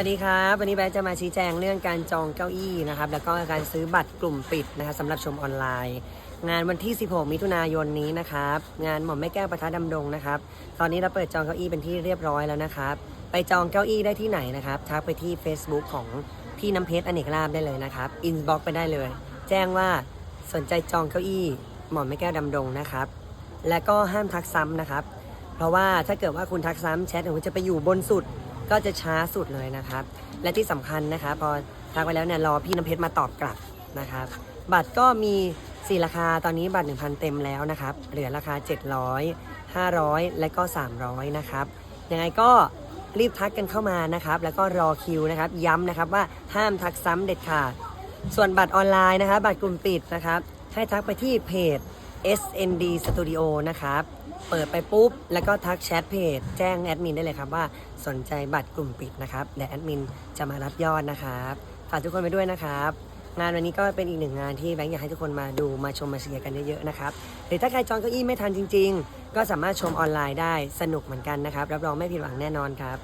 วัสดีครับ วันนี้แบจะมาชี้แจงเรื่องการจองเก้าอี้นะครับ แล้วก็การซื้อบัตรกลุ่มปิดนะครับสำหรับชมออนไลน์ งานวันที่ 16 มิถุนายนนี้นะครับ งานหม่อมแม่แก้วประทัดดำดงนะครับ ตอนนี้เราเปิดจองเก้าอี้เป็นที่เรียบร้อยแล้วนะครับ ไปจองเก้าอี้ได้ที่ไหนนะครับทักไปที่ Facebook ของพี่น้ำเพชรอเนกลาบได้เลยนะครับอินบ็อกไปได้เลย แจ้งว่าสนใจจองเก้าอี้หม่อมแม่แก้วดำดงนะครับ และก็ห้ามทักซ้ำนะครับ เพราะว่าถ้าเกิดว่าคุณทักซ้ำแชทของคุณจะไปอยู่บนสุด ก็จะช้าสุดเลยนะครับ และที่สำคัญนะคะ พอทักไปแล้วเนี่ยรอพี่น้ำเพชรมาตอบกลับนะครับ บัตรก็มี 4 ราคาตอนนี้บัตร 1,000 เต็มแล้วนะครับ เหลือราคา 700 500 และก็ 300 นะครับยังไงก็รีบทักกันเข้ามานะครับ แล้วก็รอคิวนะครับ ย้ำนะครับว่าห้ามทักซ้ำเด็ดขาด ส่วนบัตรออนไลน์นะครับ บัตรกลุ่มปิดนะครับ ให้ทักไปที่เพจ SND Studio นะครับ เปิดไปปุ๊บ แล้วก็ทักแชทเพจ แจ้งแอดมินได้เลยครับว่าสนใจบัตรกลุ่มปิดนะครับและแอดมินจะมารับยอดนะครับฝากทุกคนไปด้วยนะครับ งานวันนี้ก็เป็นอีกหนึ่งงานที่แบงค์อยากให้ทุกคนมาดูมาชมมาเชียร์กันเยอะๆนะครับหรือถ้าใครจองเก้าอี้ไม่ทันจริง ๆ ก็สามารถชมออนไลน์ได้สนุกเหมือนกันนะครับรับรองไม่ผิดหวังแน่นอนครับ